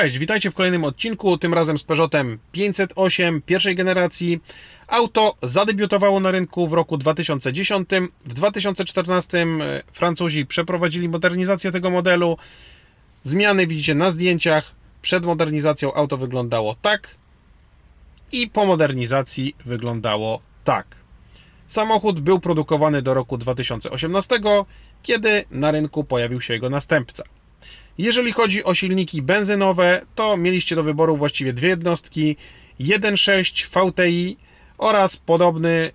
Cześć, witajcie w kolejnym odcinku, tym razem z Peugeotem 508 pierwszej generacji. Auto zadebiutowało na rynku w roku 2010. W 2014 e, Francuzi przeprowadzili modernizację tego modelu. Zmiany widzicie na zdjęciach. Przed modernizacją auto wyglądało tak i po modernizacji wyglądało tak. Samochód był produkowany do roku 2018, kiedy na rynku pojawił się jego następca. Jeżeli chodzi o silniki benzynowe, to mieliście do wyboru właściwie dwie jednostki: 1.6 VTI oraz podobny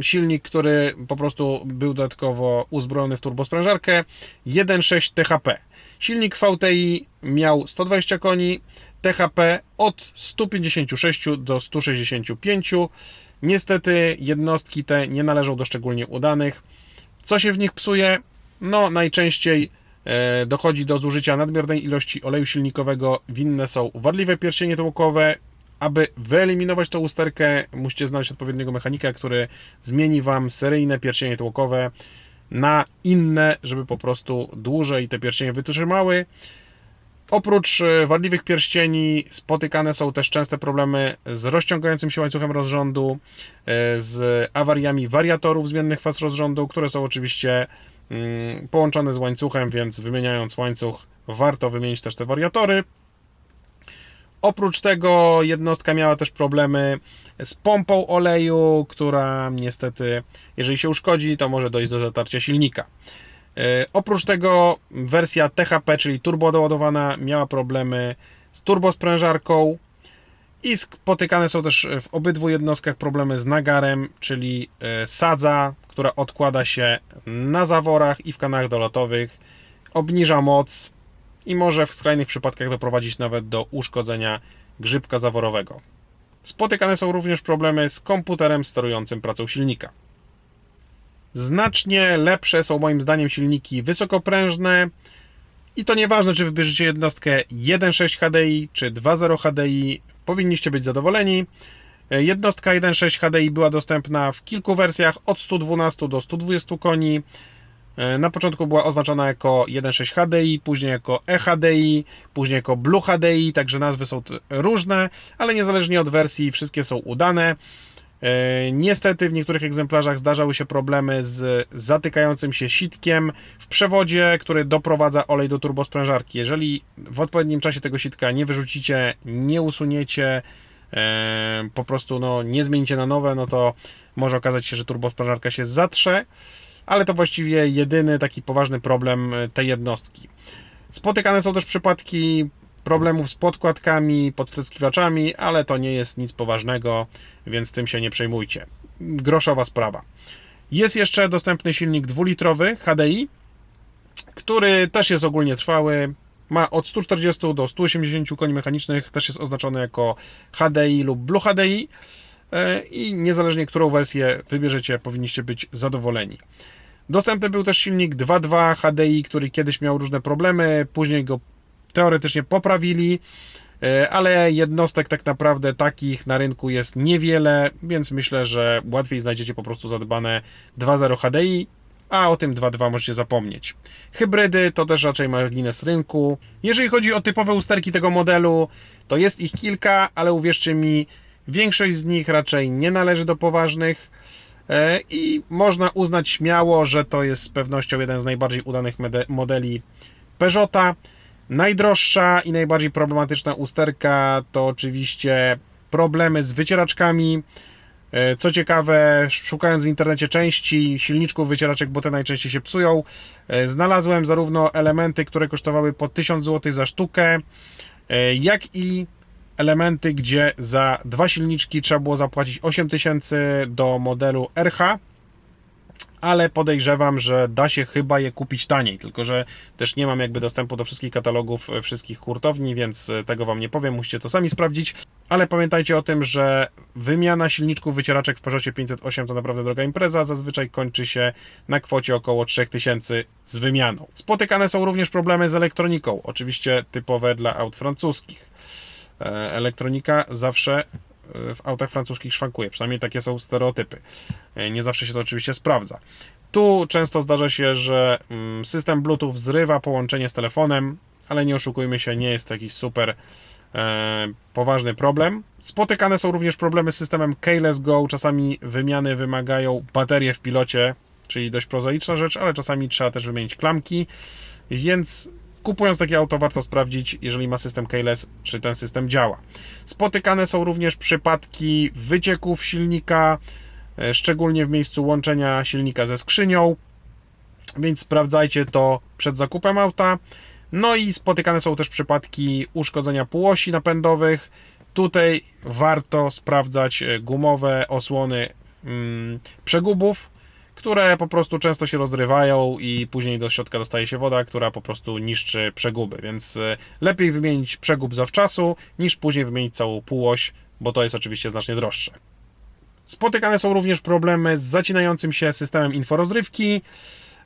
silnik, który po prostu był dodatkowo uzbrojony w turbosprężarkę 1.6 THP. Silnik VTI miał 120 koni, THP od 156 do 165. Niestety jednostki te nie należą do szczególnie udanych. Co się w nich psuje? No najczęściej dochodzi do zużycia nadmiernej ilości oleju silnikowego. Winne są wadliwe pierścienie tłokowe. Aby wyeliminować tą usterkę, musicie znaleźć odpowiedniego mechanika, który zmieni Wam seryjne pierścienie tłokowe na inne, żeby po prostu dłużej te pierścienie wytrzymały. Oprócz e, wadliwych pierścieni spotykane są też częste problemy z rozciągającym się łańcuchem rozrządu, e, z awariami wariatorów zmiennych faz rozrządu, które są oczywiście Mm, połączone z łańcuchem, więc wymieniając łańcuch warto wymienić też te wariatory. Oprócz tego jednostka miała też problemy z pompą oleju, która niestety, jeżeli się uszkodzi, to może dojść do zatarcia silnika. E, oprócz tego wersja THP, czyli turbodoładowana, miała problemy z turbosprężarką i spotykane są też w obydwu jednostkach problemy z nagarem, czyli e, sadza, która odkłada się na zaworach i w kanałach dolotowych, obniża moc i może w skrajnych przypadkach doprowadzić nawet do uszkodzenia grzybka zaworowego. Spotykane są również problemy z komputerem sterującym pracą silnika. Znacznie lepsze są moim zdaniem silniki wysokoprężne i to nieważne, czy wybierzecie jednostkę 1.6 HDI czy 2.0 HDI, powinniście być zadowoleni. E, jednostka 1.6 HDI była dostępna w kilku wersjach od 112 do 120 koni. E, na początku była oznaczona jako 1.6 HDI, później jako eHDI, później jako Blue HDI, także nazwy są różne, ale niezależnie od wersji wszystkie są udane. E, niestety w niektórych egzemplarzach zdarzały się problemy z zatykającym się sitkiem w przewodzie, który doprowadza olej do turbosprężarki. Jeżeli w odpowiednim czasie tego sitka nie wyrzucicie, nie usuniecie, e, po prostu no, nie zmienicie na nowe, no to może okazać się, że turbosprężarka się zatrze, ale to właściwie jedyny taki poważny problem tej jednostki. Spotykane są też przypadki problemów z podkładkami, podfryskiwaczami, ale to nie jest nic poważnego, więc tym się nie przejmujcie. Groszowa sprawa. Jest jeszcze dostępny silnik dwulitrowy HDI, który też jest ogólnie trwały. Ma od 140 do 180 koni mechanicznych, też jest oznaczony jako HDI lub Blue HDI e, i niezależnie którą wersję wybierzecie, powinniście być zadowoleni. Dostępny był też silnik 2.2 HDI, który kiedyś miał różne problemy, później go teoretycznie poprawili, e, ale jednostek tak naprawdę takich na rynku jest niewiele, więc myślę, że łatwiej znajdziecie po prostu zadbane 2.0 HDI, a o tym 2.2 możecie zapomnieć. Hybrydy to też raczej margines rynku. Jeżeli chodzi o typowe usterki tego modelu, to jest ich kilka, ale uwierzcie mi, większość z nich raczej nie należy do poważnych e, i można uznać śmiało, że to jest z pewnością jeden z najbardziej udanych modeli Peugeota. Najdroższa i najbardziej problematyczna usterka to oczywiście problemy z wycieraczkami. E, co ciekawe, szukając w internecie części silniczków wycieraczek, bo te najczęściej się psują, e, znalazłem zarówno elementy, które kosztowały po 1000 zł za sztukę, e, jak i elementy, gdzie za dwa silniczki trzeba było zapłacić 8000 do modelu RH ale podejrzewam, że da się chyba je kupić taniej, tylko że też nie mam jakby dostępu do wszystkich katalogów e, wszystkich hurtowni, więc e, tego Wam nie powiem, musicie to sami sprawdzić, ale pamiętajcie o tym, że wymiana silniczków wycieraczek w Peugeotie 508 to naprawdę droga impreza, zazwyczaj kończy się na kwocie około 3000 z wymianą. Spotykane są również problemy z elektroniką, oczywiście typowe dla aut francuskich. E, elektronika zawsze w autach francuskich szwankuje. Przynajmniej takie są stereotypy. E, nie zawsze się to oczywiście sprawdza. Tu często zdarza się, że mm, system Bluetooth zrywa połączenie z telefonem, ale nie oszukujmy się, nie jest to jakiś super e, poważny problem. Spotykane są również problemy z systemem Keyless Go. Czasami wymiany wymagają baterie w pilocie, czyli dość prozaiczna rzecz, ale czasami trzeba też wymienić klamki, więc kupując takie auto warto sprawdzić, jeżeli ma system keyless, czy ten system działa. Spotykane są również przypadki wycieków silnika, e, szczególnie w miejscu łączenia silnika ze skrzynią, więc sprawdzajcie to przed zakupem auta. No i spotykane są też przypadki uszkodzenia półosi napędowych. Tutaj warto sprawdzać e, gumowe osłony mm, przegubów, które po prostu często się rozrywają i później do środka dostaje się woda, która po prostu niszczy przeguby, więc e, lepiej wymienić przegub zawczasu, niż później wymienić całą półoś, bo to jest oczywiście znacznie droższe. Spotykane są również problemy z zacinającym się systemem inforozrywki,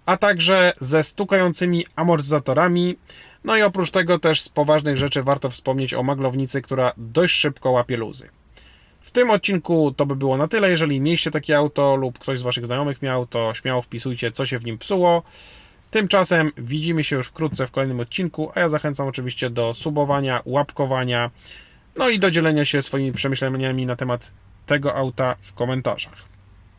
a także ze stukającymi amortyzatorami. No i oprócz tego też z poważnych rzeczy warto wspomnieć o maglownicy, która dość szybko łapie luzy. W tym odcinku to by było na tyle. Jeżeli mieliście takie auto lub ktoś z Waszych znajomych miał, to śmiało wpisujcie, co się w nim psuło. Tymczasem widzimy się już wkrótce w kolejnym odcinku, a ja zachęcam oczywiście do subowania, łapkowania, no i do dzielenia się swoimi przemyśleniami na temat tego auta w komentarzach.